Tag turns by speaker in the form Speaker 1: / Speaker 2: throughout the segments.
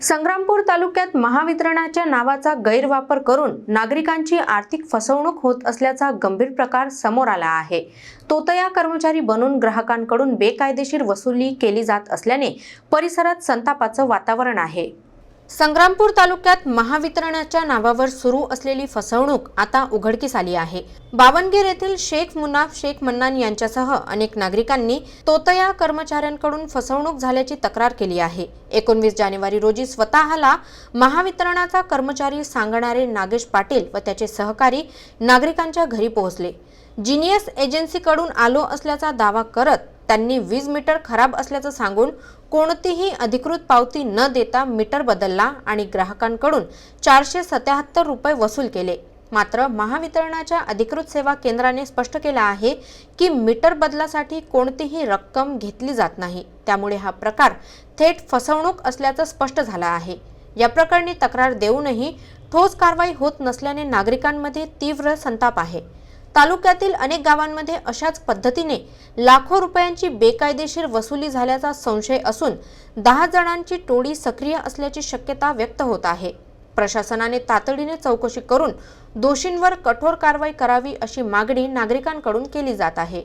Speaker 1: संग्रामपूर तालुक्यात महावितरणाच्या नावाचा गैरवापर करून नागरिकांची आर्थिक फसवणूक होत असल्याचा गंभीर प्रकार समोर आला आहे. तोतया कर्मचारी बनून ग्राहकांकडून बेकायदेशीर वसुली केली जात असल्याने परिसरात संतापाचं वातावरण आहे. संग्रामपूर तालुक्यात महावितरणाच्या नावावर सुरू असलेली फसवणूक आता उघडकीस आली आहे. बावनगीर येथील शेख मुनाफ शेख मन्नान यांच्यासह अनेक नागरिकांनी तोतया कर्मचाऱ्यांकडून फसवणूक झाल्याची तक्रार केली आहे. एकोणवीस जानेवारी रोजी स्वतःला महावितरणाचा कर्मचारी सांगणारे नागेश पाटील व त्याचे सहकारी नागरिकांच्या घरी पोहोचले. जिनियस एजन्सीकडून आलो असल्याचा दावा करत त्यांनी वीज मीटर खराब असल्याचं सांगून कोणतीही अधिकृत पावती न देता मीटर बदलला आणि ग्राहकांकडून चारशे सत्याहत्तर रुपये वसूल केले. मात्र महावितरणाच्या अधिकृत सेवा केंद्राने स्पष्ट केलं आहे की मीटर बदलासाठी कोणतीही रक्कम घेतली जात नाही. त्यामुळे हा प्रकार थेट फसवणूक असल्याचं स्पष्ट झालं आहे. या प्रकरणी तक्रार देऊनही ठोस कारवाई होत नसल्याने नागरिकांमध्ये तीव्र संताप आहे. तालुक्यातील अनेक गावांमध्ये अशाच पद्धतीने लाखो रुपयांची बेकायदेशीर वसुली झाल्याचा संशय असून दहा जणांची टोळी सक्रिय असल्याची शक्यता व्यक्त होत आहे. प्रशासनाने तातडीने चौकशी करून दोषींवर कठोर कारवाई करावी अशी मागणी नागरिकांकडून केली जात आहे.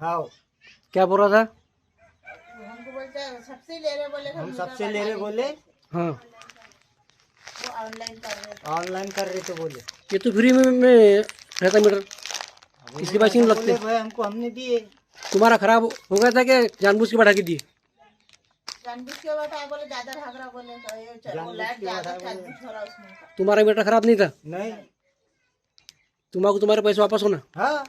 Speaker 2: हाँ
Speaker 3: क्या बोल रहा था?
Speaker 2: हम सबसे ले रहे बोले?
Speaker 3: हाँ.
Speaker 2: ऑनलाइन कर रहे थे। बोले।
Speaker 3: ये तो फ्री में, में रहता मीटर
Speaker 2: अब
Speaker 3: इसके
Speaker 2: उन्होंने
Speaker 3: बाद क्यों
Speaker 2: ऐसा
Speaker 3: लगते?
Speaker 2: बोले, भाई हमको हमने दिए।
Speaker 3: तुम्हारा खराब हो गया था क्या? जानबूझ के बढ़ा के दिए।
Speaker 4: जानबूझ के बैठा बोले ज्यादा भाग बोले तो ये च- वो
Speaker 2: जानबूझ
Speaker 4: लाइट
Speaker 2: के
Speaker 4: ज्यादा
Speaker 2: बैठा बोले।
Speaker 4: चार्जिंग हो रहा उसमें।
Speaker 3: तुम्हारा मीटर खराब नहीं था?
Speaker 2: नहीं।
Speaker 3: तुम्हारा तुम्हारे पैसे वापस होना?
Speaker 2: हाँ।